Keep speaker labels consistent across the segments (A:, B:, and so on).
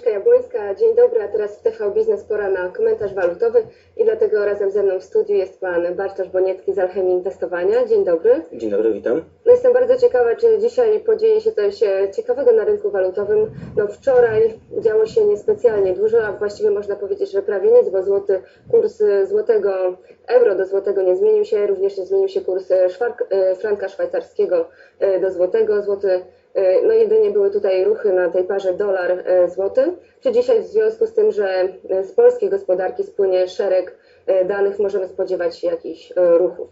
A: Agnieszka Jabłońska, dzień dobry, a teraz w TV Biznes pora na komentarz walutowy i dlatego razem ze mną w studiu jest pan Bartosz Boniecki z Alchemii Inwestowania. Dzień dobry.
B: Dzień dobry, witam.
A: No jestem bardzo ciekawa, czy dzisiaj podzieje się coś e, ciekawego na rynku walutowym. No wczoraj działo się niespecjalnie dużo, a właściwie można powiedzieć, że prawie nic, bo złoty, kurs e, złotego, euro do złotego nie zmienił się, również nie zmienił się kurs e, szwark, franka szwajcarskiego do złotego. Złoty No jedynie były tutaj ruchy na tej parze dolar-złoty. Czy dzisiaj w związku z tym, że e, z polskiej gospodarki spłynie szereg e, danych, możemy spodziewać się jakichś e, ruchów?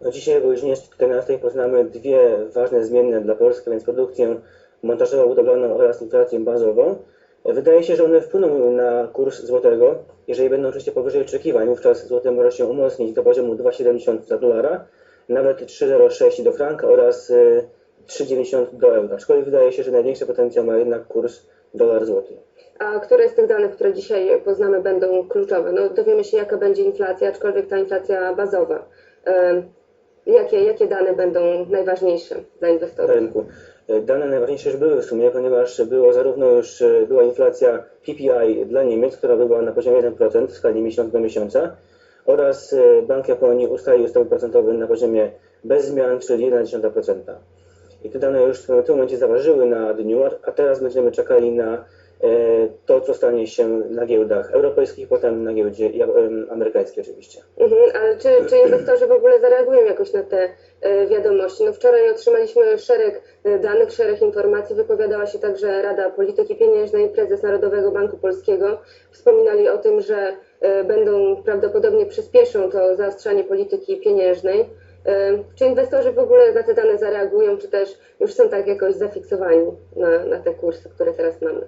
B: No dzisiaj o godzinie 14 poznamy dwie ważne zmienne dla Polski, więc produkcję montażowo-budowlaną oraz inflację bazową. Wydaje się, że one wpłyną na kurs złotego. Jeżeli będą oczywiście powyżej oczekiwań, wówczas złoty może się umocnić do poziomu 2,70 za dolara, nawet 3,06 do franka oraz 3,90 do euro. Aczkolwiek wydaje się, że największy potencjał ma jednak kurs dolar-złoty.
A: A które z tych danych, które dzisiaj poznamy, będą kluczowe? No, dowiemy się, jaka będzie inflacja, aczkolwiek ta inflacja bazowa. Jakie, jakie dane będą najważniejsze dla
B: na
A: inwestorów?
B: rynku. Dane najważniejsze już były w sumie, ponieważ było zarówno już e, była inflacja PPI dla Niemiec, która była na poziomie 1% w skali miesiąc do miesiąca oraz e, Bank Japonii ustalił stopy procentowe na poziomie bez zmian, czyli 1,1%. I te dane już w tym momencie zaważyły na dniu, a- teraz będziemy czekali na e, to, co stanie się na giełdach europejskich, potem na giełdzie em, amerykańskiej oczywiście.
A: Mhm, ale czy, czy inwestorzy w ogóle zareagują jakoś na te e, wiadomości? No wczoraj otrzymaliśmy szereg e, danych, szereg informacji. Wypowiadała się także Rada Polityki Pieniężnej, prezes Narodowego Banku Polskiego. Wspominali o tym, że e, będą prawdopodobnie przyspieszą to zaostrzanie polityki pieniężnej. Czy inwestorzy w ogóle na te dane zareagują, czy też już są tak jakoś zafiksowani na, na te kursy, które teraz mamy?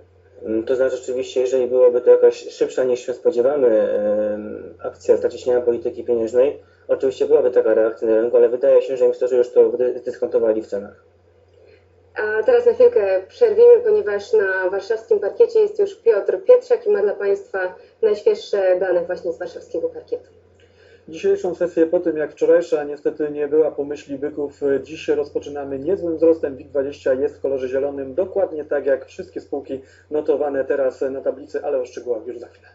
B: Mm, To znaczy rzeczywiście, jeżeli byłoby to jakaś szybsza niż się spodziewamy akcja zacieśniania polityki pieniężnej, oczywiście byłaby taka reakcja na rynku, ale wydaje się, że inwestorzy już to zdyskontowali w cenach.
A: A teraz na chwilkę przerwimy, ponieważ na warszawskim parkiecie jest już Piotr Pietrzak i ma dla Państwa najświeższe dane właśnie z warszawskiego parkietu.
C: Dzisiejszą sesję po tym jak wczorajsza niestety nie była po myśli byków, e, dziś rozpoczynamy niezłym wzrostem. WIG20 jest w kolorze zielonym, dokładnie tak jak wszystkie spółki notowane teraz na tablicy, ale o szczegółach już za chwilę.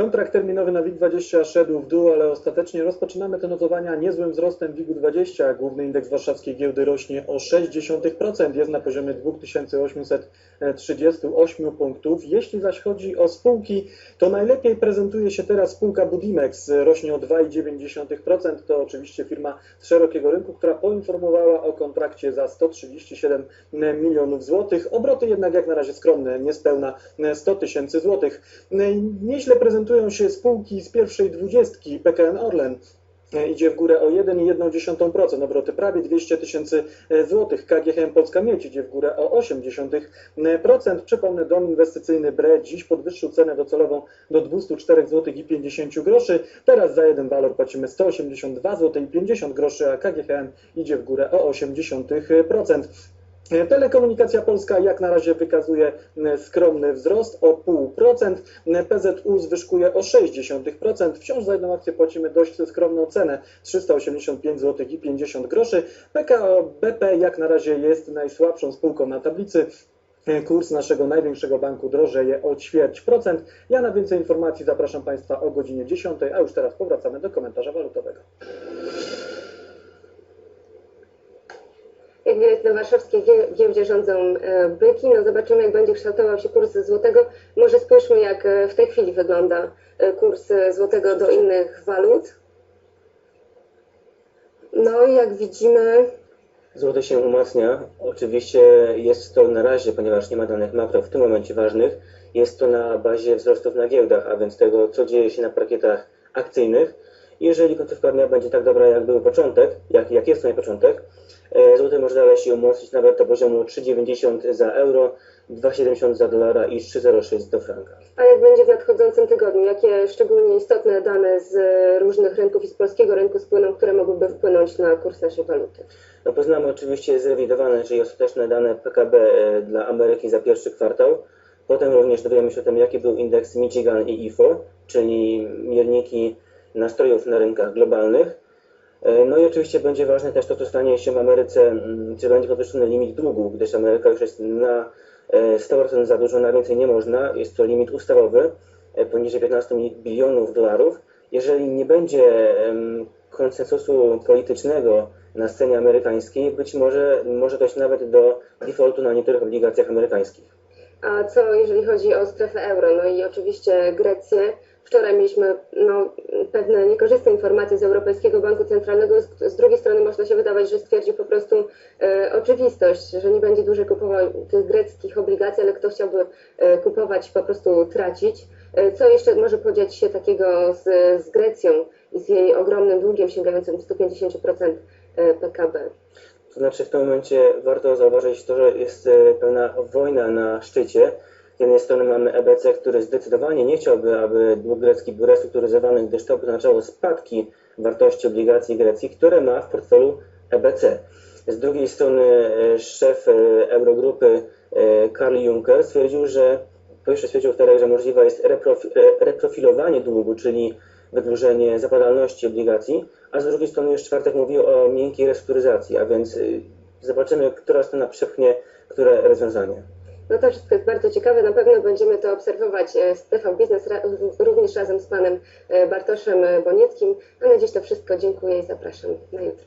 C: Kontrakt terminowy na WIG20 szedł w dół, ale ostatecznie rozpoczynamy te notowania niezłym wzrostem WIG20. Główny indeks warszawskiej giełdy rośnie o 0,6%, jest na poziomie 2838 punktów. Jeśli zaś chodzi o spółki, to najlepiej prezentuje się teraz spółka Budimex, rośnie o 2,9%. To oczywiście firma z szerokiego rynku, która poinformowała o kontrakcie za 137 milionów złotych. Obroty jednak jak na razie skromne, niespełna 100 tysięcy złotych. Nieźle prezentują się spółki z pierwszej dwudziestki PKN Orlen. E, Idzie w górę o 1,1%, obroty prawie 200 tysięcy e, złotych. KGHM Polska Miedź idzie w górę o 0,8%. Przypomnę, dom inwestycyjny BRE dziś podwyższył cenę docelową do 204 zł i 50 groszy. Teraz za jeden walor płacimy 182 zł i 50 groszy, a KGHM idzie w górę o 0,8%. Telekomunikacja Polska jak na razie wykazuje e, skromny wzrost o 0,5%. PZU zwyżkuje o 0,6%. Wciąż za jedną akcję płacimy dość skromną cenę 385 zł i 50 groszy. PKO BP jak na razie jest najsłabszą spółką na tablicy. E, Kurs naszego największego banku drożeje o ćwierć procent. Ja na więcej informacji zapraszam Państwa o godzinie 10, a już teraz powracamy do komentarza walutowego.
A: Jak widać na warszawskiej gie- giełdzie rządzą e, byki. No zobaczymy, jak będzie kształtował się kurs złotego. Może spójrzmy, jak e, w tej chwili wygląda e, kurs złotego do innych walut. No i jak widzimy,
B: Złoty się umacnia. Oczywiście jest to na razie, ponieważ nie ma danych makro w tym momencie ważnych, jest to na bazie wzrostów na giełdach, a więc tego, co dzieje się na parkietach akcyjnych. Jeżeli końcówka dnia będzie tak dobra, jak był początek, jak, jak jest ten początek, e, złoty może dalej się umocnić nawet do poziomu 3,90 za euro, 2,70 za dolara i 3,06 do franka.
A: a jak będzie w nadchodzącym tygodniu? Jakie szczególnie istotne dane z e, różnych rynków i z polskiego rynku spłyną, które mogłyby wpłynąć na kurs naszej waluty?
B: No poznamy oczywiście zrewidowane, czyli ostateczne dane PKB e, dla Ameryki za pierwszy kwartał. Potem również dowiemy się o tym, jaki był indeks Michigan i IFO, czyli mierniki nastrojów na rynkach globalnych. E, No i oczywiście będzie ważne też to, co stanie się w Ameryce, mm, czy będzie podwyższony limit długu, gdyż Ameryka już jest na e, 100% zadłużona, więcej nie można. Jest to limit ustawowy e, poniżej 15 bilionów dolarów. Jeżeli nie będzie konsensusu politycznego na scenie amerykańskiej, być może może dojść nawet do defaultu na niektórych obligacjach amerykańskich.
A: A co jeżeli chodzi o strefę euro? No i oczywiście Grecję. Wczoraj mieliśmy no, pewne niekorzystne informacje z Europejskiego Banku Centralnego. Z, z drugiej strony można się wydawać, że stwierdził po prostu e, oczywistość, że nie będzie dłużej kupował tych greckich obligacji, ale kto chciałby e, kupować, po prostu tracić. E, co jeszcze może podziać się takiego z, z Grecją i z jej ogromnym długiem sięgającym 150% e, PKB?
B: To znaczy w tym momencie warto zauważyć to, że jest e, pewna wojna na szczycie. Z jednej strony mamy EBC, który zdecydowanie nie chciałby, aby dług grecki był restrukturyzowany, gdyż to oznaczało spadki wartości obligacji Grecji, które ma w portfelu EBC. Z drugiej strony e, szef e, Eurogrupy Karl Juncker stwierdził, że po stwierdził wtedy, że możliwe jest reprofi- reprofilowanie długu, czyli wydłużenie zapadalności obligacji, a z drugiej strony już czwartek mówił o miękkiej restrukturyzacji, a więc y, zobaczymy, która strona przepchnie które rozwiązanie.
A: No to wszystko jest bardzo ciekawe. Na pewno będziemy to obserwować e, z TV Biznes również razem z panem e, Bartoszem e, Bonieckim. A na dziś to wszystko. Dziękuję i zapraszam na jutro.